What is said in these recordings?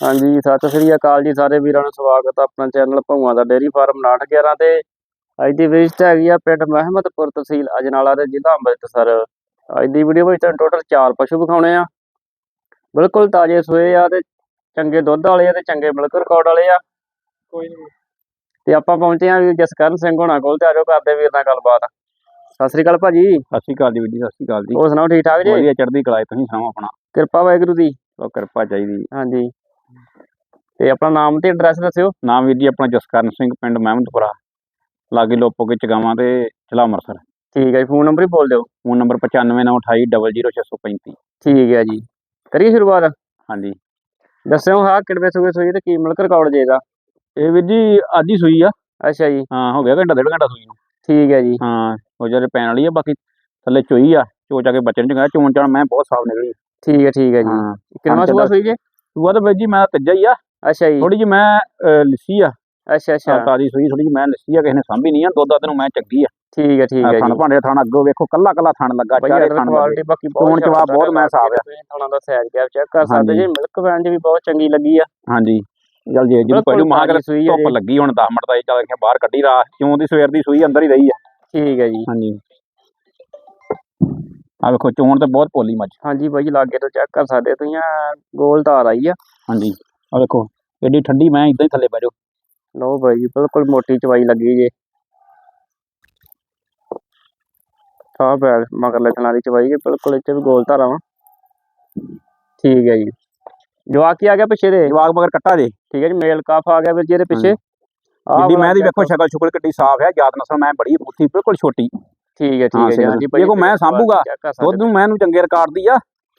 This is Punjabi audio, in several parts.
ਹਾਂਜੀ ਸਤਿ ਸ੍ਰੀ ਅਕਾਲ ਜੀ ਸਾਰੇ ਵੀਰਾਂ ਨੂੰ ਸਵਾਗਤ ਹੈ ਆਪਣਾ ਚੈਨਲ ਭੌਆਂ ਦਾ ਡੇਅਰੀ ਫਾਰਮ 911 ਤੇ। ਅੱਜ ਦੀ ਵਿਜ਼ਿਟ ਹੈਗੀ ਆ ਪਿੰਡ ਮਹਿਮਦਪੁਰ ਤਹਿਸੀਲ ਅਜਨਾਲਾ ਦੇ ਜ਼ਿਲ੍ਹਾ ਅੰਮ੍ਰਿਤਸਰ। ਅੱਜ ਦੀ ਵੀਡੀਓ ਵਿੱਚ ਤੁਹਾਨੂੰ ਟੋਟਲ 4 ਪਸ਼ੂ ਵਿਖਾਉਣੇ ਆ। ਬਿਲਕੁਲ ਤਾਜ਼ੇ ਸੂਏ ਆ ਤੇ ਚੰਗੇ ਦੁੱਧ ਵਾਲੇ ਆ ਤੇ ਚੰਗੇ ਮਿਲਕ ਰਿਕਾਰਡ ਵਾਲੇ ਆ। ਕੋਈ ਨਹੀਂ। ਤੇ ਆਪਾਂ ਪਹੁੰਚੇ ਆ ਵੀ ਜਸਕਰਨ ਸਿੰਘ ਹੋਣਾ ਕੋਲ ਤੇ ਆਜੋ ਕਰਦੇ ਵੀਰ ਨਾਲ ਗੱਲਬਾਤ। ਸਤਿ ਸ੍ਰੀ ਅਕਾਲ ਭਾਜੀ। ਸਤਿ ਸ਼੍ਰੀ ਅਕਾਲ ਜੀ ਵੀਰ ਜੀ ਸਤਿ ਸ਼੍ਰੀ ਅਕਾਲ ਜੀ। ਹੋਰ ਸੁਣਾਓ ਠੀਕ ਠਾਕ ਜੀ? ਵਧੀਆ ਚੜ੍ਹਦੀ ਕਲਾ ਤੁਸੀਂ ਸੁਣਾਓ ਆਪਣਾ? ਕਿਰਪਾ ਵਾਹਿਗੁਰੂ ਦੀ। ਉਹ ਕਿਰਪਾ ਚਾਹੀਦੀ। ਹਾਂਜੀ। ਤੇ ਆਪਣਾ ਨਾਮ ਤੇ ਐਡਰੈਸ ਦੱਸਿਓ। ਨਾਮ ਵੀਰ ਜੀ ਆਪਣਾ ਜਸਕਰਨ ਸਿੰਘ ਪਿੰਡ ਮਹਿਮਦਪੁਰਾ। ਲਾਗੇ ਲੋਪੋ ਕੇ ਚਗਾਵਾਂ ਤੇ ਜ਼ਿਲ੍ਹਾ ਅੰਮ੍ਰਿਤਸਰ। ਠੀਕ ਹੈ ਜੀ ਫੋਨ ਨੰਬਰ ਹੀ ਬੋਲ ਦਿਓ। ਫੋਨ ਨੰਬਰ 9598200635 ਠੀਕ ਹੈ ਜੀ। ਕਰੀਏ ਸ਼ੁਰੂਆਤ? ਹਾਂਜੀ। ਦੱਸਿਓ ਹਾਂ ਕਿਹੜੇ ਸੂਏ ਸੂਈ ਤੇ ਕੀ ਮਿਲਕ ਰਿਕਾਰਡ ਜੇਗਾ ਇਹ ਵੀਰ ਜੀ ਅੱਜ ਹੀ ਸੂਈ ਆ। ਅੱਛਾ ਜੀ। ਹਾਂ ਹੋ ਗਿਆ ਘੰਟਾ ਡੇਢ ਘੰਟਾ ਸੂਈ ਨੂੰ। ਠੀਕ ਹੈ ਜੀ। ਹਾਂ ਉਹ ਜਿਹੜੇ ਪੈਣ ਵਾਲੀ ਆ ਬਾਕੀ ਥੱਲੇ ਚੋਈ ਆ। ਚੋ ਚਾ ਕੇ ਬੱਚੇ ਨੂੰ ਚੰਗਾ ਚੋਣ ਚਾਣ ਮੈਂ ਬਹੁਤ ਸਾਫ਼ ਨਿਕਲੀ। ਠੀਕ ਹੈ ਠੀਕ ਹੈ ਜੀ। ਹਾਂ। ਕਿੰਨਾ ਸੂਆ ਸੂਈ ਜੇ? ਸੂਆ ਤਾਂ ਜੀ ਮੈਂ ਤੀਜਾ ਹੀ ਆ। ਅੱਛਾ ਜੀ। ਥੋੜੀ ਜਿਹੀ ਮੈਂ ਲਿੱਸੀ ਆ। ਅੱਛਾ ਅੱਛਾ। ਤਾਜੀ ਸੂਈ ਥੋੜੀ ਜਿਹੀ ਮੈਂ ਲਿੱਸੀ ਆ ਕਿਸੇ ਨੇ ਸਾਂਭੀ ਨਹੀਂ ਆ ਦੁੱਧ ਤੈਨੂੰ ਮੈਂ ਚੱਗੀ ਆ। ਠੀਕ ਹੈ ਠੀਕ ਹੈ ਥਣ ਜੀ। ਭਾਂਡੇ ਥਣ ਅੱਗੋਂ ਵੇਖੋ ਕੱਲਾ ਕੱਲਾ ਥਣ ਲੱਗਾ ਚਾਰੇ ਥਣ ਕੁਆਲਿਟੀ ਬਾਕੀ ਬਹੁਤ ਚਵਾ ਬਹੁਤ ਮੈਂ ਸਾਫ਼ ਆ। ਥਣਾ ਦਾ ਸਾਈਜ਼ ਗੈਪ ਚੈੱਕ ਕਰ ਸਕਦੇ। ਜੀ ਮਿਲਕ ਵੈਨ ਜੀ ਵੀ ਬਹੁਤ ਚੰਗੀ ਲੱਗੀ ਆ। ਹਾਂਜੀ। ਚੱਲ ਜੇ ਬਿਲਕੁਲ ਪਹਿਲੂ ਮਹਾ ਤਾਜ਼ੀ ਸੂਈ ਹੈ ਧੁੱਪ ਜੀ। ਲੱਗੀ ਹੁਣ 10 ਮਿੰਟ ਦਾ ਹੀ ਚੱਲ ਕੇ ਬਾਹਰ ਕੱਢੀ ਰਾ ਕਿਉਂ ਦੀ ਸਵੇਰ ਦੀ ਸੂਈ ਅੰਦਰ ਹੀ ਰਹੀ ਆ। ਠੀਕ ਹੈ ਜੀ। ਹਾਂਜੀ। ਆ ਵੇਖੋ ਚੋਣ ਤੇ ਬਹੁਤ ਪੋਲੀ ਮੱਝ। ਹਾਂਜੀ ਬਾਈ ਲਾਗੇ ਤੋਂ ਚੈੱਕ ਕਰ ਸਕਦੇ ਤੁਸੀਂ ਆਹ ਗੋਲ ਧਾਰ ਆਈ ਆ। ਹਾਂਜੀ। ਆ ਵੇਖੋ ਐਡੀ ਠੰਡੀ ਮੈਂ ਇਦਾਂ ਹੀ ਥੱਲੇ ਬਹਿ ਜਾਓ ਲਓ ਬਾਈ ਜੀ, ਬਿਲਕੁਲ ਮੋਟੀ ਚਵਾਈ ਲੱਗੀ ਜੇ। ਆ ਬੈਗ ਮਗਰਲੇ ਥਣਾ ਦੀ ਚਵਾਈ ਜੇ ਬਿਲਕੁਲ ਇੱਥੇ ਵੀ ਗੋਲ ਧਾਰਾਂ ਵਾ ਠੀਕ ਹੈ ਜੀ। ਜਵਾਕ ਕੀ ਆ ਗਿਆ ਪਿੱਛੇ ਦੇ? ਜਵਾਗ ਮਗਰ ਕੱਟਾ ਜੇ। ਠੀਕ ਹੈ ਜੀ ਮੇਲ ਕਾਫ ਆ ਗਿਆ ਵੀਰ ਜੀ ਇਹਦੇ ਪਿੱਛੇ। ਆਹ ਜਿੱਡੀ ਵਾਲਾ ਮੈਂ ਦੀ check ਵੇਖੋ ਸ਼ਕਲ ਸ਼ੁਕਲ ਕਿੱਡੀ ਸਾਫ਼ ਹੈ ਜਾਤ ਨਸਲ ਮੈਂ ਬੜੀ ਮੁੱਠੀ ਬਿਲਕੁਲ ਛੋਟੀ। ਠੀਕ ਹੈ ਠੀਕ ਹਾਂ, ਹਾਂਜੀ ਗੱਲ। ਦੇਖੋ ਮੈਂ ਸਾਂਭੂਗਾ, ਦੁੱਧ ਨੂੰ ਮੈਂ ਨੂੰ ਚੰਗੇ ਰਿਕਾਰਡ ਦੀ ਆ।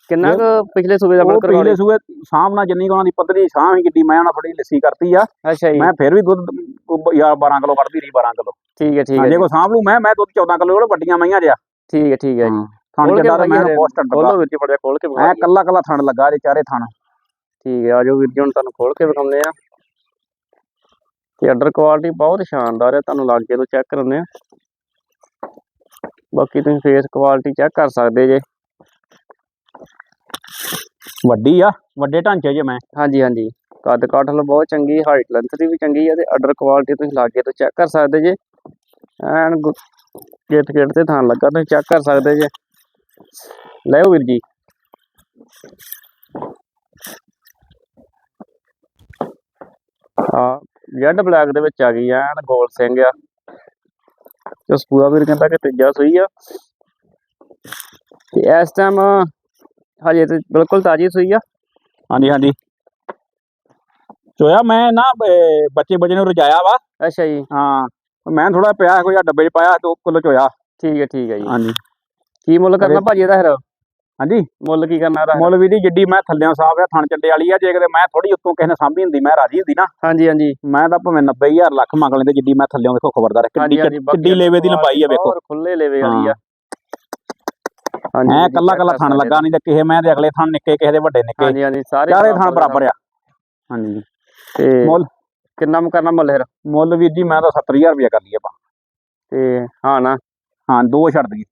ਕਿੰਨਾ ਕੁ ਪਿਛਲੇ ਸੂਬੇ ਦਾ ਮਿਲਕ ਪਿਛਲੇ ਸੂਏ ਸਾਹਮਣਾ ਜਿੰਨੀ ਕੋਣਾ ਦੀ ਪੱਧਰੀ ਸਾਹ ਹੀ ਕਿੱਡੀ ਮੈਂ ਉਹਨਾਂ ਥੋੜੀ ਲੱਸੀ ਕਰਤੀ ਆ। ਅੱਛਾ ਜੀ। ਮੈਂ ਫਿਰ ਵੀ ਦੁੱਧ ਯਾਰ 12 ਕਿਲੋ ਕੱਢਦੀ ਰਹੀ 12 ਕਿਲੋ। ਠੀਕ ਹੈ ਠੀਕ ਹਾਂ ਕੋ ਸਾਂਭ ਲੂ ਮੈਂ ਮੈਂ ਦੁੱਧ 14 ਕਿਲੋ ਉਹ ਵੱਡੀਆਂ ਮਈਆਂ ਜਿਆ। ਠੀਕ ਹੈ ਠੀਕ ਹੈ ਜੀ। ਥਣ ਕੇ ਚੱਡਾ ਤੇ ਮੈਂ ਵਿਖਾਈਏ ਬਹੁਤ ਸਟੰਡ ਖੋਲੋ ਵੀਰ ਜੀ ਫੜਿਆ ਖੋਲ ਕੇ ਮੈਂ। ਕੱਲਾ ਕੱਲਾ ਥਣ ਲੱਗਾ ਜੇ ਚਾਰੇ ਥਣ। ਠੀਕ ਹੈ ਆਜੋ ਵੀਰ ਜੀ ਹੁਣ ਤੁਹਾਨੂੰ ਖੋਲ ਕੇ ਵਿਖਾਉਂਦੇ ਆ ਤੇ ਆਰਡਰ ਕੁਆਲਿਟੀ ਬਹੁਤ ਸ਼ਾਨਦਾਰ ਹੈ ਤੁਹਾਨੂੰ ਲਾਗੇ ਤੋਂ ਚੈੱਕ ਕਰਾਉਂਦੇ ਆ ਬਾਕੀ ਤੁਸੀਂ ਫੇਸ ਕੁਆਲਿਟੀ ਚੈੱਕ ਕਰ ਸਕਦੇ ਜੇ। ਵੱਡੀ ਆ ਵੱਡੇ ਢਾਂਚੇ ਜੇ ਮੈਂ। ਹਾਂਜੀ ਹਾਂਜੀ। ਕੱਦ ਕਾਠ ਲੋ ਬਹੁਤ ਚੰਗੀ ਹਾਈਟ ਲੈਂਥ ਦੀ ਵੀ ਚੰਗੀ ਹੈ ਤੇ ਆਰਡਰ ਕੁਆਲਿਟੀ ਤੁਸੀਂ ਲਾਗੇ ਤੋਂ ਚੈੱਕ ਕਰ ਸਕਦੇ ਜੇ। ਐਨ ਗੇਟ ਗੇਟ ਤੇ ਥਾਂ ਲੱਗਾ ਤੁਸੀਂ ਚੈੱਕ ਕਰ ਸਕਦੇ ਜੇ। ਲੈਓ ਵੀਰ ਜੀ। ਆ ਜੈਡ ਬਲੈਕ ਦੇ ਵਿੱਚ ਆ ਗਈ ਆ ਐਨ ਗੋਲ ਸਿੰਘ ਆ। ਤੇ ਸਪੂਆ ਵੀਰ ਕਹਿੰਦਾ ਕਿ ਤੀਜਾ ਸੂਈ ਆ। ਤੇ ਇਸ ਟਾਈਮ ਹਜੇ ਤੇ ਬਿਲਕੁਲ ਤਾਜੀ ਸੂਈ ਆ। ਹਾਂਜੀ ਹਾਂਜੀ। ਚੋਇਆ ਮੈਂ ਨਾ ਅਹ, ਬੱਚੇ ਬੱਚੇ ਨੂੰ ਰਜਾਇਆ ਵਾ। ਅੱਛਾ ਜੀ। ਹਾਂ ਮੈਂ ਥੋੜਾ ਪਿਆ ਕੋਈ ਆ ਡੱਬੇ 'ਚ ਪਾਇਆ ਦੋ ਕਿਲੋ ਚੋਇਆ। ਠੀਕ ਹੈ ਠੀਕ ਹੈ ਜੀ। ਹਾਂਜੀ। ਕੀ ਮੁੱਲ ਕਰਨਾ ਭਾਜੀ ਇਹਦਾ ਫਿਰ? ਹਾਂਜੀ। ਮੁੱਲ ਕੀ ਕਰਨਾ ਇਹਦਾ? ਮੁੱਲ ਵੀ ਦੀ ਜਿੱਡੀ ਮੈਂ ਥੱਲਿਆਂ ਸਾਫ਼ ਆ ਥਣ ਚੱਡੇ ਵਾਲੀ ਆ ਜੇ ਕਿਤੇ ਮੈਂ ਥੋੜੀ ਉੱਤੋਂ ਕਿਸੇ ਨੇ ਸਾਂਭੀ ਹੁੰਦੀ ਮੈਂ ਰਾਜੀ ਹੁੰਦੀ ਨਾ। ਹਾਂਜੀ ਹਾਂਜੀ। ਮੈਂ ਤਾਂ ਭਾਵੇਂ 90000 ਲੱਖ ਮੰਗ ਲੈਂਦੇ ਜਿੱਡੀ ਮੈਂ ਥੱਲਿਆਂ ਵੇਖੋ ਖਬਰਦਾਰ ਕਿੱਡੀ ਕਿੱਡੀ ਲੇਵੇ ਦੀ ਲੰਬਾਈ ਆ ਵੇਖੋ। ਖੁੱਲੇ ਲੇਵੇ ਵਾਲੀ ਆ। ਹਾਂਜੀ ਜੀ, ਕੱਲਾ ਕੱਲਾ ਥਣ ਲੱਗਾ ਨਹੀਂ ਤੇ ਕਿਸੇ ਮੈਂ ਦੇ ਅਗਲੇ ਥਣ ਨਿੱਕੇ ਕਿਸੇ ਦੇ ਵੱਡੇ ਨਿੱਕੇ। ਹਾਂਜੀ ਹਾਂਜੀ ਸਾਰੇ ਚਾਰੇ ਥਣ ਬਰਾਬਰ ਆ। ਹਾਂਜੀ। ਤੇ ਮੁੱਲ? ਕਿੰਨਾ ਮ ਕਰਨਾ ਮੁੱਲ ਫਿਰ? ਮੁੱਲ ਵੀਰ ਜੀ ਮੈਂ ਤਾਂ 70000 ਰੁਪਇਆ ਕਰ ਲਈ ਆਪਾਂ। ਤੇ ਹਾਂ ਨਾ। ਹਾਂ ਦੋ ਛੱਡ ਦਈਏ।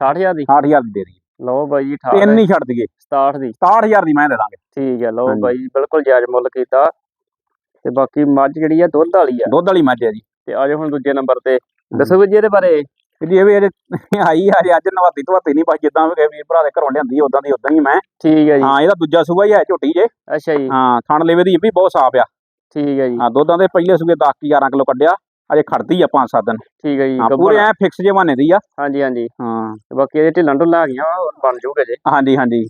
60000 ਦੀ? 60000 ਦੀ ਦੇ ਦਈਏ। ਲਓ ਬਾਈ ਜੀ 18 ਤਿੰਨ ਹੀ ਛੱਡ ਦਈਏ। 67 ਦੀ। 67000 ਦੀ ਮੈਂ ਦੇ ਦਾਂਗੇ। ਠੀਕ ਹੈ ਲਓ। ਬਾਈ ਜੀ, ਬਿਲਕੁਲ ਜਾਇਜ਼ ਮੁੱਲ ਕੀਤਾ। ਤੇ ਬਾਕੀ ਮੱਝ ਜਿਹੜੀ ਆ ਦੁੱਧ ਵਾਲੀ ਆ। ਦੁੱਧ ਵਾਲੀ ਮੱਝ ਹੈ ਜੀ। ਤੇ ਆਜੋ ਹੁਣ ਦੂਜੇ ਨੰਬਰ ਤੇ। ਦੱਸੋ ਵੀ ਜੀ ਇਹਦੇ ਬਾਰੇ। ਜੀ ਇਹ ਵੀ ਆਈ ਆ ਅਜੇ ਨਵਾਤੀ ਧਵਾਤੀ ਨਹੀਂ ਬਸ ਜਿੱਦਾਂ ਵੀ ਵੀਰ ਭਰਾ ਦੇ ਘਰੋਂ ਲਿਆਂਦੀ ਉਦਾਂ ਦੀ ਉਦਾਂ ਹੀ ਮੈਂ। ਠੀਕ ਹੈ ਜੀ। ਹਾਂ ਇਹਦਾ ਦੂਜਾ ਸੂਆ ਹੀ ਹੈ ਝੋਟੀ ਜੇ। ਅੱਛਾ ਜੀ। ਹਾਂ ਥਣ ਲੇਵੇ ਦੀ ਵੀ ਬਹੁਤ ਸਾਫ਼ ਆ। ਠੀਕ ਹੈ ਜੀ। ਹਾਂ ਦੁੱਧਾਂ ਦੇ ਪਹਿਲੇ ਸੂਏ 10 11 ਕਿਲੋ ਕੱਢਿਆ। ਅਜੇ ਖੜਦੀ ਆ 5-7 ਦਿਨ। ਠੀਕ ਹੈ ਜੀ ਹਾਂ ਪੂਰੇ ਐ ਫਿਕਸ ਜੇ ਬਹਾਨੇ ਦੀ ਆ। ਹਾਂਜੀ ਹਾਂਜੀ। ਹਾਂ। ਤੇ ਬਾਕੀ ਇਹਦੇ ਢਿੱਲਾਂ ਢੁੱਲਾਂ ਆ ਗਈਆਂ ਵਾ, ਬਣ ਜੂਗੇ ਜੇ। ਹਾਂਜੀ ਹਾਂਜੀ।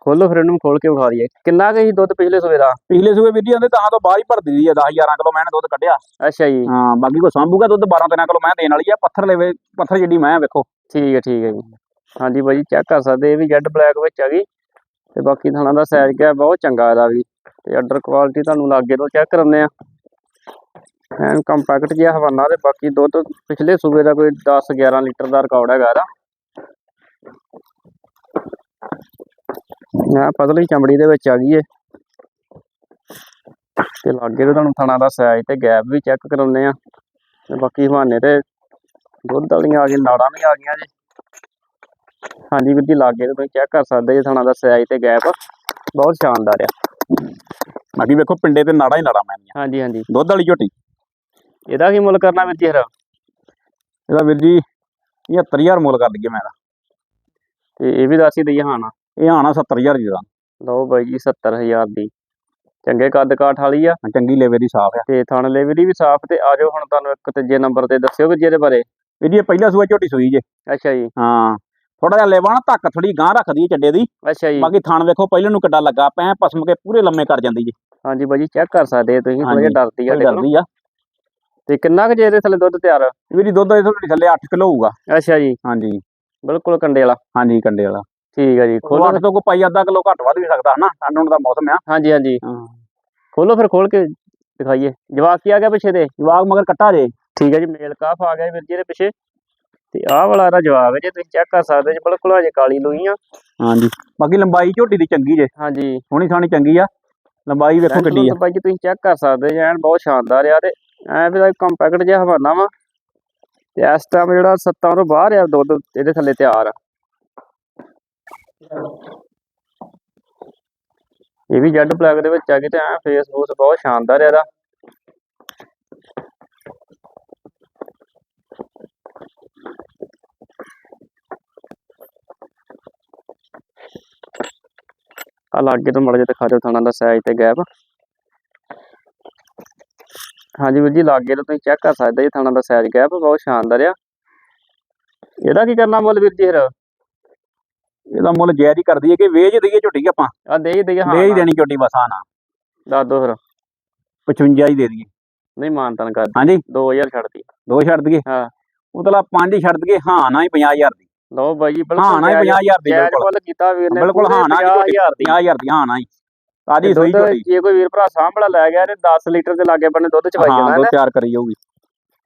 ਖੋਲੋ ਫਿਰ ਇਹਨੂੰ ਖੋਲ ਕੇ ਵਿਖਾ ਦਈਏ। ਕਿੰਨਾ ਕੁ ਸੀ ਦੁੱਧ ਪਿਛਲੇ ਸੂਏ ਦਾ? ਪਿਛਲੇ ਸੂਏ ਵੀਰ ਜੀ ਆਂਦੇ ਤਾਂ ਤੋਂ ਬਾਹਰ ਹੀ ਭਰਦੀ ਦੀ ਆ 10 11 ਕਿਲੋ ਮੈਂ ਦੁੱਧ ਕੱਢਿਆ। ਅੱਛਾ ਜੀ। ਹਾਂ ਬਾਕੀ ਕੋ ਸੰਭੂਗਾ ਦੁੱਧ 12 13 ਕਿਲੋ ਮੈਂ ਦੇਣ ਵਾਲੀ ਆ ਪੱਥਰ ਲੇਵੇ ਪੱਥਰ ਜਿੱਡੀ ਮੈਂ ਵੇਖੋ। ਠੀਕ ਹੈ ਠੀਕ ਹੈ ਜੀ। ਹਾਂਜੀ ਬਾਈ ਚੈੱਕ ਕਰ ਸਕਦੇ ਇਹ ਵੀ ਜੈਡ ਬਲੈਕ ਵਿੱਚ ਆ ਗਈ। ਤੇ ਬਾਕੀ ਥਾਣਾ ਦਾ ਸਾਈਜ਼ ਗਿਆ ਬਹੁਤ ਚੰਗਾ ਇਹਦਾ ਵੀ। ਤੇ ਆਰਡਰ ਕੁਆਲਿਟੀ ਤੁਹਾਨੂੰ ਲਾਗੇ ਤੋਂ ਚੈੱਕ ਕਰਾਉਂਦੇ ਆ। ਐਨ ਕੰਪੈਕਟ ਜਿਹਾ ਹਵਾਨਾ ਤੇ ਬਾਕੀ ਦੁੱਧ ਪਿਛਲੇ ਸੂਬੇ ਦਾ ਕੋਈ 10 11 ਲੀਟਰ ਦਾ ਰਿਕਾਰਡ ਹੈਗਾ ਇਹਦਾ। ਆ ਪਤਲੀ ਚਮੜੀ ਦੇ ਵਿੱਚ ਆ ਗਈ ਏ ਤੇ ਲਾਗੇ ਤੋਂ ਤੁਹਾਨੂੰ ਥਾਣਾ ਦਾ ਸਾਈਜ਼ ਤੇ ਗੈਪ ਵੀ ਚੈੱਕ ਕਰਾਉਂਦੇ ਆ ਤੇ ਬਾਕੀ ਹਵਾਨੇ ਤੇ ਦੁੱਧ ਵਾਲੀਆਂ ਆ ਗਈਆਂ ਨਾੜਾਂ ਵੀ ਆ ਗਈਆਂ ਜੀ। ਹਾਂਜੀ ਵੀਰ ਜੀ ਲਾਗੇ ਤੋਂ ਤੁਸੀਂ ਚੈੱਕ ਕਰ ਸਕਦੇ ਜੀ ਥਾਣਾ ਦਾ ਸਾਈਜ਼ ਤੇ ਗੈਪ ਬਹੁਤ ਸ਼ਾਨਦਾਰ ਆ। ਬਾਕੀ ਵੇਖੋ ਪਿੰਡੇ ਤੇ ਨਾੜਾ ਹੀ ਨਾੜਾ ਮੈਨੀਆਂ ਹਾਂਜੀ ਹਾਂਜੀ। ਦੁੱਧ ਵਾਲੀ ਝੋਟੀ। ਇਹਦਾ ਕੀ ਮੁੱਲ ਕਰਨਾ ਵੀਰ ਜੀ ਫਿਰ? ਇਹਦਾ ਵੀਰ ਜੀ 75000 ਮੁੱਲ ਕਰ ਲਈਏ ਮੈਂ ਇਹਦਾ। ਤੇ ਇਹ ਵੀ ਦੱਸ ਹੀ ਦਈਏ ਹਾਂ ਨਾ। ਇਹ ਆਣਾ 70000 ਦੀ ਦਾ ਲਓ ਬਾਈ ਜੀ 70000 ਦੀ। ਚੰਗੇ ਕੱਦ ਕਾਠ ਵਾਲੀ ਆ। ਚੰਗੀ ਲੇਵੇ ਦੀ ਸਾਫ਼ ਆ। ਤੇ ਥਣ ਲੇਵਰੀ ਵੀ ਸਾਫ਼ ਤੇ ਆਜੋ ਹੁਣ ਤੁਹਾਨੂੰ ਇੱਕ ਤੀਜੇ ਨੰਬਰ ਤੇ ਦੱਸਿਓ ਵੀਰ ਜੀ ਇਹਦੇ ਬਾਰੇ। ਵੀਰ ਜੀ ਪਹਿਲਾ ਸੂਆ ਝੋਟੀ ਸੂਈ ਜੇ। ਅੱਛਾ ਜੀ। ਹਾਂ ਥੋੜਾ ਜਿਹਾ ਲੇਵਾ ਨਾ ਧੱਕ ਥੋੜੀ ਗਾਂ ਰੱਖਦੀ ਹੈ ਚੱਡੇ ਦੀ। ਅੱਛਾ ਜੀ। ਬਾਕੀ ਥਣ ਵੇਖੋ ਪਹਿਲੇ ਨੂੰ ਕਿੱਡਾ ਲੱਗਾ ਪੈ ਪਸਮ ਕੇ ਪੂਰੇ ਲੰਮੇ ਕਰ ਜਾਂਦੀ ਜੀ। ਹਾਂਜੀ ਬਾਈ ਜੀ ਚੈੱਕ ਕਰ ਸਕਦੇ ਤੁਸੀਂ ਥੋੜਾ ਜਿਹਾ ਡਰਦੀ ਆ ਡਰਦੀ ਆ। ਤੇ ਕਿੰਨਾ ਕੁ ਜੇ ਇਹਦੇ ਥੱਲੇ ਦੁੱਧ ਤਿਆਰ? ਆ? ਵੀਰ ਦੁੱਧ ਇਹਦੇ ਥੱਲੇ 8 ਕਿਲੋ ਹੋਊਗਾ। ਅੱਛਾ ਜੀ। ਹਾਂਜੀ। ਬਿਲਕੁਲ ਕੰਡੇ ਵਾਲਾ। ਹਾਂਜੀ ਕੰਡੇ ਵਾਲਾ। ਠੀਕ ਆ ਜੀ। ਖੋਲੋ ਤੋਂ ਕੋ ਪਾਈ ਅੱਧਾ ਕਿਲੋ ਘੱਟ ਵੱਧ ਵੀ ਸਕਦਾ ਹਨਾ? ਠੰਡ ਹੁਣ ਦਾ ਮੌਸਮ ਆ। ਹਾਂਜੀ ਹਾਂਜੀ। ਖੋਲੋ ਫਿਰ ਖੋਲ ਕੇ ਦਿਖਾਈਏ। ਜਵਾਕ ਕੀ ਆ ਗਿਆ ਪਿੱਛੇ ਦੇ ਜਵਾਗ ਮਗਰ ਕੱਟਾ ਜੇ। ਠੀਕ ਹੈ ਜੀ ਮੇਲ ਕਾਫ ਆ ਗਿਆ ਵੀਰ ਜੀ ਇਹਦੇ ਪਿੱਛੇ। ਤੇ ਆਹ ਵਾਲਾ ਇਹਦਾ ਜਵਾਬ ਹੈ ਜੇ ਤੁਸੀਂ ਚੈੱਕ ਕਰ ਸਕਦੇ ਜੀ ਬਿਲਕੁਲ ਹਜੇ ਕਾਲੀ ਲੋਈ ਆ। ਹਾਂਜੀ। ਬਾਕੀ ਲੰਬਾਈ ਝੋਟੀ ਦੀ ਚੰਗੀ ਜੇ। ਹਾਂਜੀ। ਸੋਹਣੀ ਸਾਣੀ ਚੰਗੀ ਆ। ਲੰਬਾਈ ਵੇਖੋ ਕਿੱਡੀ ਆ। ਬਾਈ ਜੀ ਤੁਸੀਂ ਚੈੱਕ ਕਰ ਸਕਦੇ ਜੀ ਐਨ ਬਹੁਤ ਸ਼ਾਨਦਾਰ ਆ ਤੇ ਐ ਵੀ ਕੰਪੈਕਟ ਜਿਹਾ ਹਵਾਨਾ ਵਾ। ਤੇ ਇਸ ਟਾਈਮ ਜਿਹੜਾ ਸੱਤਾਂ ਤੋਂ ਬਾਹਰ ਆ, ਦੁੱਧ ਇਹਦੇ ਥੱਲੇ ਤਿਆਰ ਆ। ਇਹ ਵੀ ਜੈਡ ਬਲੈਕ ਦੇ ਵਿੱਚ ਆ ਗਈ ਤੇ ਐ ਫੇਸ ਬਹੁਤ ਸ਼ਾਨਦਾਰ ਆ ਇਹਦਾ। ਆ ਲਾਗੇ ਤੋਂ ਮੜ ਜੇ ਦਿਖਾ ਦਿਓ ਥਾਣਾ ਦਾ ਸਾਈਜ਼ ਤੇ ਗੈਪ ਹਾਂਜੀ ਵੀਰ ਜੀ ਲਾਗੇ ਤੋਂ ਤੁਸੀਂ ਚੈੱਕ ਕਰ ਸਕਦੇ ਜੀ ਥਾਣਾ ਦਾ ਸਾਈਜ਼ ਗੈਪ ਬਹੁਤ ਸ਼ਾਨਦਾਰ ਆ। ਇਹਦਾ ਕੀ ਕਰਨਾ ਮੁੱਲ ਵੀਰ ਜੀ ਫਿਰ? ਇਹਦਾ ਮੁੱਲ ਜਾਇਜ਼ ਹੀ ਕਰਦੀ ਹੈ ਕਿ ਵੇਚ ਦਈਏ ਝੋਟੀ ਆਪਾਂ? ਆ ਦੇ ਹੀ ਦਈਏ ਹਾਂ ਵੇਚ ਦੇਣੀ ਝੋਟੀ ਬਸ ਆ ਨਾ। ਦੱਸ ਦੋ ਫਿਰ। 55 ਹੀ ਦੇ ਦਈਏ। ਨਹੀਂ ਮਾਨਤਨ ਕਰ ਹਾਂਜੀ। 2000 ਛੱਡਤੀ ਦੋ ਛੱਡ ਦਈਏ? ਹਾਂ। ਉਤਲਾ ਪੰਜ ਹੀ ਛੱਡ ਦਈਏ ਹਾਂ ਨਾ ਹੀ 50000 ਦੀ। ਲਓ ਬਾਈ ਜੀ ਬਿਲਕੁਲ ਹਾਂ ਨਾ ਹੀ 50000 ਦੀ ਬਿਲਕੁਲ। ਮੁੱਲ ਕੀਤਾ ਵੀਰ ਨੇ ਬਿਲਕੁਲ ਪੂਰੇ ਹਾਂ ਨਾ ਜੀ 50000 ਦੀ। 50000 ਦੀ ਹਾਂ ਨਾ ਹੀ। ਤਾਜੀ ਸੂਈ ਦੁੱਧ ਝੋਟੀ ਜੇ ਕੋਈ ਵੀਰ ਭਰਾ ਸਾਂਭਲਾ ਲੈ ਗਿਆ ਤੇ 10 ਲੀਟਰ ਦੇ ਲਾਗੇ ਬੰਨੇ ਦੁੱਧ ਚਵਾਈ ਹਾਂ ਜਾਣਾ ਦੁੱਧ ਇਹਨੇ। ਤਿਆਰ ਕਰੀ ਜਾਊਗੀ।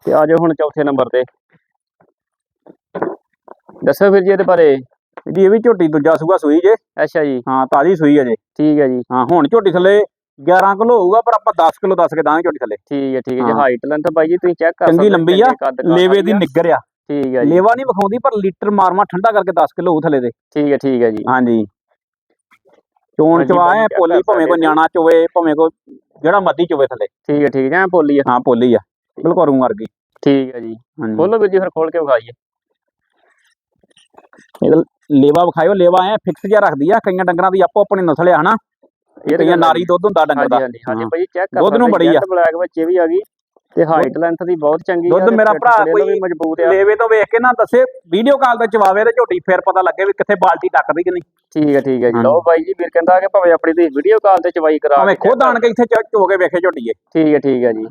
ਤੇ ਆਜੋ ਹੁਣ ਚੌਥੇ ਨੰਬਰ ਤੇ। ਦੱਸੋ ਵੀਰ ਜੀ ਇਹਦੇ ਬਾਰੇ। ਇਹਦੀ ਇਹ ਵੀ ਝੋਟੀ ਦੂਜਾ ਸੂਆ ਸੂਈ ਜੇ। ਅੱਛਾ ਜੀ। ਹਾਂ ਤਾਜੀ ਸੂਈ ਹੈ ਜੇ। ਠੀਕ ਹੈ ਜੀ। ਹਾਂ ਹੁਣ ਝੋਟੀ ਥੱਲੇ 11 ਕਿਲੋ ਹੋਊਗਾ ਪਰ ਆਪਾਂ 10 ਕਿਲੋ ਦੱਸ ਕੇ ਦਾਂਗੇ ਝੋਟੀ ਥੱਲੇ। ਠੀਕ ਹੈ ਠੀਕ ਹੈ ਜੀ। ਹਾਂ। ਹਾਈਟ ਲੈਂਥ ਬਾਈ ਜੀ ਤੁਸੀਂ ਚੈੱਕ ਕਰ ਚੰਗੀ ਸਕਦੇ ਹੋ, ਲੰਬੀ ਆ, ਚੰਗੇ ਲੇਵੇ ਦੀ ਆ। ਨਿੱਗਰ ਆ। ਠੀਕ ਹੈ ਜੀ। ਲੇਵਾ ਨਹੀਂ ਵਿਖਾਉਂਦੀ ਪਰ ਲੀਟਰ ਮਾਰਮਾ ਠੰਡਾ ਕਰਕੇ 10 ਕਿਲੋ ਹੋਊ ਥੱਲੇ ਦੇ। ਠੀਕ ਹੈ ਠੀਕ ਹੈ ਜੀ। ਹਾਂਜੀ। ਚੋਣ ਹਾਂਜੀ, ਚਵਾ ਐ check ਪੋਲੀ ਕਰ ਭਾਵੇਂ ਕੋਈ ਨਿਆਣਾ ਚੋਵੇ ਭਾਵੇਂ ਕੋਈ ਜਿਹੜਾ ਮਰਦੀ ਚੋਵੇ ਥੱਲੇ। ਠੀਕ ਹੈ ਠੀਕ ਹੈ ਬੋਲੀ ਆ। ਹਾਂ ਪੋਲੀ ਆ। ਬਿਲਕੁਲ ਰੂ ਵਰਗੀ। ਠੀਕ ਹੈ ਜੀ। ਹਾਂਜੀ। ਖੋਲੋ ਵੀਰ ਜੀ ਫਿਰ ਖੋਲ ਕੇ ਵਿਖਾਈਏ। ਇਹਦਾ ਲੇਵਾ ਵਿਖਾਇਓ ਲੇਵਾ ਐ ਫਿਕਸ ਜਿਹਾ ਰੱਖਦੀ ਆ ਕਈਆਂ ਡੰਗਰਾਂ ਦੀ ਆਪੋ ਆਪਣੀ ਨਸਲ ਆ ਹਨਾ? ਇਹ ਤਾਂ ਕਈਆਂ ਗੱਲ ਨਾਰੀ ਦੁੱਧ ਹੁੰਦਾ ਡੰਗਰ ਹਾਂਜੀ ਦਾ ਹਾਂਜੀ। ਭਾਈ ਚੈੱਕ ਕਰ ਦੁੱਧ ਨੂੰ ਬੜੀ ਆ। ਬਲੈਕ ਇਹ ਵੀ ਆ ਗਈ। ਤੇ ਹਾਈਟ ਲੈਂਥ ਦੀ ਬਹੁਤ ਚੰਗੀ ਦੁੱਧ ਆ ਤੇ ਮੇਰਾ ਭਰਾ ਕੋਈ ਵੀ ਮਜ਼ਬੂਤ ਆ। ਲੇਵੇ ਤੋਂ ਵੇਖ ਕੇ ਨਾ ਦੱਸੇ ਵੀਡੀਓ ਕਾਲ ਤੇ ਚਵਾਵੇ ਤੇ ਝੋਟੀ ਫੇਰ ਪਤਾ ਲੱਗੇ ਵੀ ਕਿੱਥੇ ਬਾਲਟੀ ਟੱਕਦੀ ਕਿ ਨਹੀਂ। ਠੀਕ ਹੈ ਠੀਕ ਹੈ ਜੀ। ਲਓ ਬਾਈ ਜੀ ਵੀਰ ਕਹਿੰਦਾ ਕਿ ਭਾਵੇਂ ਆਪਣੀ ਤੁਸੀਂ ਵੀਡੀਓ ਕਾਲ ਤੇ ਚਵਾਈ ਕਰਾ ਭਾਵੇਂ ਖੁਦ ਆਣ ਕੇ ਇੱਥੇ ਚ- ਕੇ ਵੇਖੇ ਝੋਟੀਏ ਠੀਕ ਹੈ ਠੀਕ ਹੈ ਜੀ।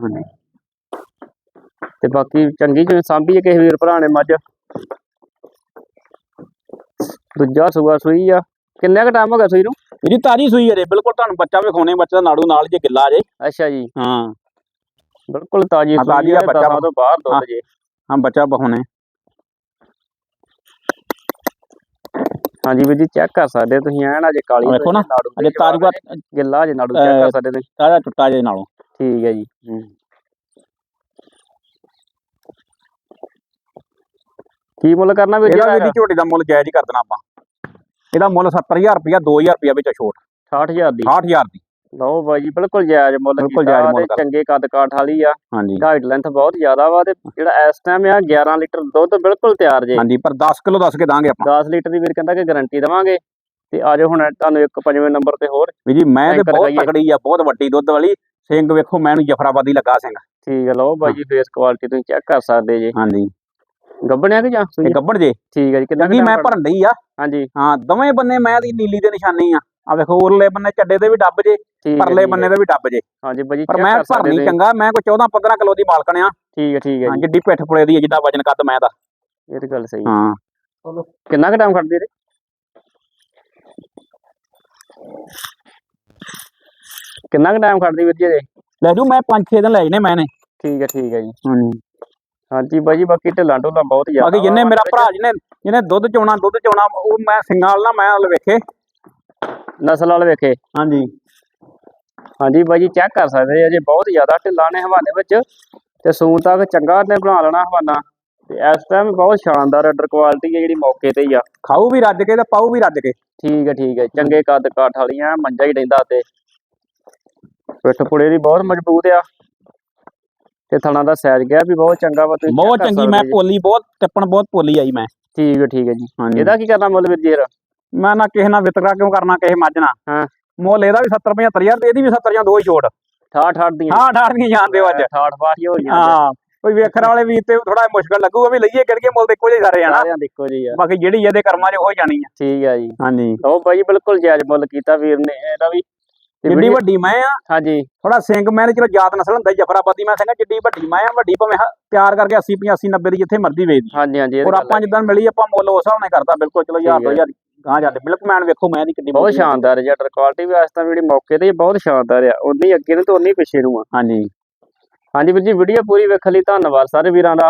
ਤੇ ਬਾਕੀ ਚੰਗੀ ਜਿਵੇਂ ਸਾਂਭੀ ਹੈ ਕਿਸੇ ਵੀਰ ਭਰਾ ਨੇ ਮੱਝ। ਦੂਜਾ ਸੂਆ ਸੂਈ ਆ। ਕਿੰਨਾ ਕੁ ਟਾਈਮ ਹੋ ਗਿਆ ਸੂਈ ਨੂੰ? ਇਹਦੀ ਤਾਜੀ ਸੂਈ ਹੈ ਬਿਲਕੁਲ ਤੁਹਾਨੂੰ ਬੱਚਾ ਵਿਖਾਉਣੇ ਬੱਚੇ ਦਾ ਨਾੜੂ ਨਾਲ ਜੇ ਗਿੱਲਾ ਜੇ। ਅੱਛਾ ਜੀ। ਹਾਂ। ਬਿਲਕੁਲ ਤਾਜੀ ਹਾਂ, ਤਾਜ਼ੀ ਆ ਬੱਚਾ ਤੋਂ ਬਾਹਰ ਦੁੱਧ ਹਾਂ। ਜੇ। ਹਾਂ ਬੱਚਾ ਬਖਾਉਣੇ ਹਾਂਜੀ ਵੀਰ ਜੀ ਚੈੱਕ ਕਰ ਸਕਦੇ ਹੋ ਤੁਸੀਂ ਐਨ ਅਜੇ ਕਾਲੀ ਵੇਖੋ ਨਾ, ਨਾੜੂ ਦੇ ਅਜੇ ਤਾਜੂ ਜਵਾਬ ਨੇ। ਗਿੱਲਾ ਜੇ ਨਾੜੂ ਚੈੱਕ ਅਹ, ਕਰ ਸਕਦੇ ਤੁਸੀਂ। ਤਾਜ਼ਾ ਟੁੱਟਾ ਜੇ ਨਾਲੋਂ। ਠੀਕ ਹੈ ਜੀ। ਕੀ ਮੁੱਲ ਕਰਨਾ ਵੀਰ ਜੀ ਇਹਦਾ ਇਹਦਾ ਝੋਟੀ ਦਾ ਮੁੱਲ ਜਾਇਜ਼ ਹੀ ਕਰ ਦੇਣਾ ਆਪਾਂ। ਇਹਦਾ ਮੁੱਲ 70000 ਰੁਪਇਆ 2000 ਰੁਪਇਆ ਵਿੱਚ ਛੋਟ। 60000 ਦੀ। 68000 ਦੀ। ਲਓ ਬਾਈ ਜੀ ਬਿਲਕੁਲ ਜਾਇਜ਼ ਮੁੱਲ ਬਿਲਕੁਲ ਜਾਇਜ਼ ਮੁੱਲ ਕਰ। ਚੰਗੇ ਕੱਦ ਕਾਠ ਵਾਲੀ ਆ। ਹਾਂਜੀ। ਹਾਈਟ ਲੈਂਥ ਬਹੁਤ ਜ਼ਿਆਦਾ ਵਾ ਤੇ ਜਿਹੜਾ ਇਸ ਟਾਈਮ ਆ 11 ਲੀਟਰ ਦੁੱਧ ਬਿਲਕੁਲ ਤਿਆਰ ਜੇ। ਹਾਂਜੀ ਪਰ 10 ਕਿਲੋ ਦੱਸ ਕੇ ਦਾਂਗੇ ਆਪਾਂ। 10 ਲੀਟਰ ਦੀ ਵੀਰ ਕਹਿੰਦਾ ਕਿ ਗਾਰੰਟੀ ਦੇਵਾਂਗੇ। ਤੇ ਆਜੋ ਹੁਣ ਤੁਹਾਨੂੰ ਇੱਕ ਪੰਜਵੇਂ ਨੰਬਰ ਤੇ ਹੋਰ ਵੀ ਜੀ ਮੈਂ ਤੇ ਟੈਂਕਰ ਬਹੁਤ ਲਗਾਈਏ। ਤਕੜੀ ਆ ਬਹੁਤ ਵੱਡੀ ਦੁੱਧ ਵਾਲੀ। ਸਿੰਘ ਵੇਖੋ ਮੈਨੂੰ ਜਫਰਾਬਾਦੀ ਲੱਗਾ ਸਿੰਘ। ਠੀਕ ਹੈ ਲਓ ਬਾਈ ਜੀ ਫੇਸ ਕੁਆਲਿਟੀ ਤੁਸੀਂ ਚੈੱਕ ਕਰ ਸਕਦੇ ਜੇ। ਹਾਂਜੀ। ਗੱਬਣਿਆ ਕਿ ਜਾਂ ਸੂਈ? ਗੱਬੜ ਜੇ? ਠੀਕ ਹੈ ਜੀ ਕਿੰਨਾ ਕੁ ਮੈਂ ਭਰਨ ਡਈ ਆ। ਹਾਂਜੀ। ਹਾਂ ਦੋਵੇਂ ਬੰਨੇ ਮੈਂ ਦੀ ਨੀਲੀ ਦੇ ਨਿਸ਼ਾਨੀ ਆ। ਆ ਵੇਖੋ ਉਰਲੇ ਬੰਨੇ ਚੱਡੇ ਦੇ ਵੀ ਡੱਬ ਜੇ ਠੀਕ ਹੈ ਪਰਲੇ ਠੀਕ ਬੰਨੇ ਹੈ। ਦੇ ਵੀ ਡੱਬ ਜੇ। ਹਾਂਜੀ ਬਾਈ ਜੀ ਪਰ check ਮੈਂ ਕਰ ਸਕਦੇ ਭਰਨੀ ਤੁਸੀਂ। ਚੰਗਾ ਮੈਂ ਕੋਈ 14 15 ਕਿਲੋ ਦੀ ਮਾਲਕਣ ਆ। ਠੀਕ ਹੈ ਠੀਕ ਹੈ ਹਾਂ ਜੀ। ਜਿੱਡੀ ਪਿੱਠ ਪੁਲੇ ਦੀ ਆ, ਜਿੱਡਾ ਵਜਨ ਕੱਦ ਮੈਂ ਦਾ। ਇਹ ਤਾਂ ਗੱਲ ਸਹੀ ਹੈ। ਹਾਂ। ਕਿੰਨਾ ਕੁ ਟਾਈਮ ਖੜਦੀ ਰੇ ਕਿੰਨਾ ਕੁ ਟਾਈਮ ਖੜਦੀ ਵੀਰ ਜੀ ਇਹਦੇ? ਲੈ ਜੂ ਮੈਂ 5-6 ਦਿਨ ਲੈ ਜਨੇ ਮੈਨੇ ਠੀਕ ਹੈ ਠੀਕ ਹੈ ਜੀ। ਹਾਂਜੀ। ਹਾਂਜੀ ਬਾਈ ਜੀ ਬਾਕੀ ਢਿੱਲਾਂ ਢੁੱਲਾਂ ਬਹੁਤ ਜ਼ਿਆਦਾ ਬਾਕੀ ਜਿੰਨੇ ਮੇਰਾ। ਭਰਾ ਜਿਹਨੇ ਜਿਹਨੇ ਦੁੱਧ ਚੋਣਾ ਦੁੱਧ ਚੋਣਾ ਉਹ ਮੈਂ ਸਿੰਗਾਂ ਵਾਲਾ ਮੈਂ ਹਲ ਵੇਖੇ। ਨਸਲ ਵਾਲੇ ਵੇਖੇ। ਹਾਂਜੀ। ਹਾਂਜੀ ਬਾਈ ਜੀ ਚੈੱਕ ਕਰ ਸਕਦੇ ਆ ਜੇ ਬਹੁਤ ਜ਼ਿਆਦਾ ਢਿੱਲਾਂ ਨੇ ਹਵਾਨੇ ਵਿੱਚ ਤੇ ਸੂਨ ਤੱਕ ਚੰਗਾ ਨੇ ਬਣਾ ਲੈਣਾ ਹਵਾਨਾ। ਤੇ ਇਸ ਟਾਈਮ ਬਹੁਤ ਸ਼ਾਨਦਾਰ ਆਰਡਰ ਕੁਆਲਿਟੀ ਹੈ ਜਿਹੜੀ ਮੌਕੇ ਤੇ ਹੀ ਆ। ਖਾਊ ਵੀ ਰੱਜ ਕੇ ਤੇ ਪਾਊ ਵੀ ਰੱਜ ਕੇ। ਠੀਕ ਹੈ ਠੀਕ ਹੈ ਚੰਗੇ ਕੱਦ ਕਾਠ ਵਾਲੀਆਂ ਮੰਜਾ ਹੀ ਰਹਿੰਦਾ ਤੇ। ਪਿੱਠ ਪੁੜੇ ਦੀ ਬਹੁਤ ਮਜ਼ਬੂਤ ਆ। ਤੇ ਥਣਾ ਦਾ ਸਾਈਜ਼ ਗਿਆ ਵੀ ਬਹੁਤ ਚੰਗਾ ਵਾ ਤੁਸੀਂ ਬਹੁਤ ਚੰਗੀ ਮੈਂ। ਪੋਲੀ ਬਹੁਤ ਟੱਪਣ ਬਹੁਤ ਪੋਲੀ ਆਈ ਮੈਂ। ਠੀਕ ਹੈ ਠੀਕ ਹੈ ਜੀ। ਇਹਦਾ ਕੀ ਕਰਨਾ ਮੁੱਲ ਵੀਰ ਜੀ ਮੈਂ ਨਾ ਕਿਸੇ ਨਾਲ ਵਿਤਕਰਾ ਕਿਉਂ ਕਰਨਾ ਕਿਸੇ ਮੱਝ ਨਾਲ? ਹਾਂ। ਮੁੱਲ ਇਹਦਾ ਵੀ 70 75000 ਤੇ ਇਹਦੀ ਵੀ 70 ਜਾਂ ਦੋ ਹੀ ਛੋੜ ਠਾਠ ਠਾਠ ਦੀਆਂ। ਹਾਂ ਠਾੜ ਦੀਆਂ ਜਾਣ ਦਿਓ ਅੱਜ। ਠਾਠ ਬਾਠ ਹੋ ਅੱਜ। ਹਾਂ ਕੋਈ ਵੇਖਣ ਵਾਲੇ ਵੀਰ ਤੇ ਥੋੜਾ ਮੁਸ਼ਕਲ ਲੱਗੂਗਾ ਵੀ ਲਈਏ ਕਿਹੜੇ ਮੁੱਲ ਇੱਕੋ ਜਿਹੇ ਸਾਰੇ ਜਾਣਾ ਸਾਰਿਆਂ ਦੇ ਇੱਕੋ ਜਿਹੀ ਆ ਬਾਕੀ ਜਿਹੜੀ ਇਹਦੇ ਕਰਮਾਂ 'ਚ ਹੋ ਜਾਣੀ ਆ। ਠੀਕ ਆ ਜੀ। ਹਾਂਜੀ। ਉਹ ਭਾਈ ਬਿਲਕੁਲ ਜਾਇਜ਼ ਮੁੱਲ ਕੀਤਾ ਵੀਰ ਨੇ ਇਹਦਾ ਵੀ। ਜਿੱਡੀ ਵੱਡੀ ਮੈਂ ਆ। ਹਾਂਜੀ। ਥੋੜਾ ਸਿੰਘ ਮੈਂ ਚਲੋ ਜਾਤ ਨਸਲ ਹੁੰਦਾ ਜਫਰਾਬਾਦੀ ਮੈਂ ਸਿੰਘਾ ਜਿੱਡੀ ਵੱਡੀ ਮੈਂ ਆ ਵੱਡੀ ਭਾਵੇਂ ਹ- ਤਿਆਰ ਕਰਕੇ 80 85 90 ਦੀ ਜਿੱਥੇ ਮਰਜ਼ੀ ਵੇਚਦੀ ਹਾਂਜੀ ਹਾਂਜੀ ਔਰ ਆਪਾਂ ਹੈ। ਜਿੱਦਾਂ ਮਿਲੀ ਆਪਾਂ ਮੁੱਲ ਉਸ ਹਿਸਾਬ ਨਾਲ ਹੀ ਕਰਦਾ ਬਿਲਕੁਲ ਚਲੋ ਯਾਰ ਠੀਕ ਹੈ। 2000 ਗਾਂ ਜਾਂਦੇ। ਮਿਲਕਮੈਨ ਵੇਖੋ ਮੈਂ ਦੀ ਕਿੰਨੀ ਬਹੁਤ। ਸ਼ਾਨਦਾਰ ਹੈ ਜਟਰ ਕੁਆਲਿਟੀ ਵੀ ਅੱਜ ਤਾਂ ਜਿਹੜੀ ਮੌਕੇ ਤੇ ਬਹੁਤ ਸ਼ਾਨਦਾਰ ਆ। ਉਨੀ ਅੱਗੇ ਨੂੰ ਤੇ ਉਨੀ ਪਿੱਛੇ ਨੂੰ ਆ। ਹਾਂਜੀ। ਹਾਂਜੀ ਵੀਰ ਜੀ ਵੀਡੀਓ ਪੂਰੀ ਵੇਖਣ ਲਈ ਧੰਨਵਾਦ ਸਾਰੇ ਵੀਰਾਂ ਦਾ।